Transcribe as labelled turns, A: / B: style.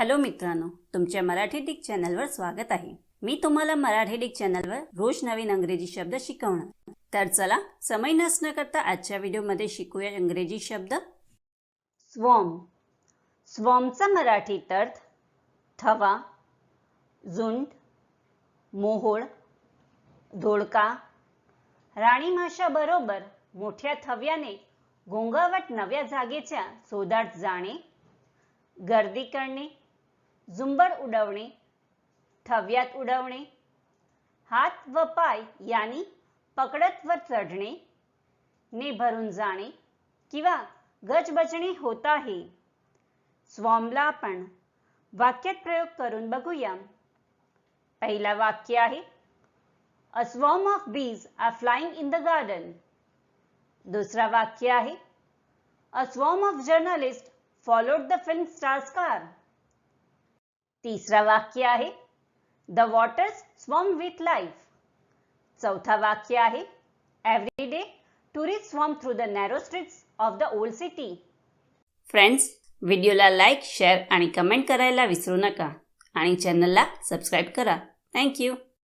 A: Hello मित्रांनो तुमच्या Marathi Dick चॅनलवर स्वागत आहे. मी तुम्हाला मराठी डिक चॅनलवर रोज नवीन अंग्रेजी शब्द शिकवणार. तर चला समय नसणं करता आजच्या व्हिडिओमध्ये शिकूया इंग्रजी शब्द. स्वॉम. स्वॉमचा मराठीत अर्थ थवा झुंड मोहोळ धोडका राणीमाशाबरोबर मोठ्या थव्याने गोंगावट नव्या जागेच्या शोधात जाणे गर्दी करणे झुंबड उडवणे थव्यात उडवणे हात व पाय यांनी पकडत वर चढणे ने भरून जाणे किंवा गजबजणे होत आहे. स्वॉमला आपण वाक्यात प्रयोग करून बघूया. पहिला वाक्य आहे a swarm of bees are flying in the garden दुसरा वाक्य आहे a swarm of journalists followed the film stars car तिसरा वाक्य आहे the waters swim with life चौथा वाक्य आहे every day tourist swarm through the narrow streets of the old city friends व्हिडिओला लाईक शेअर आणि कमेंट करायला विसरू नका. आणि चॅनलला सबस्क्राईब करा. थँक्यू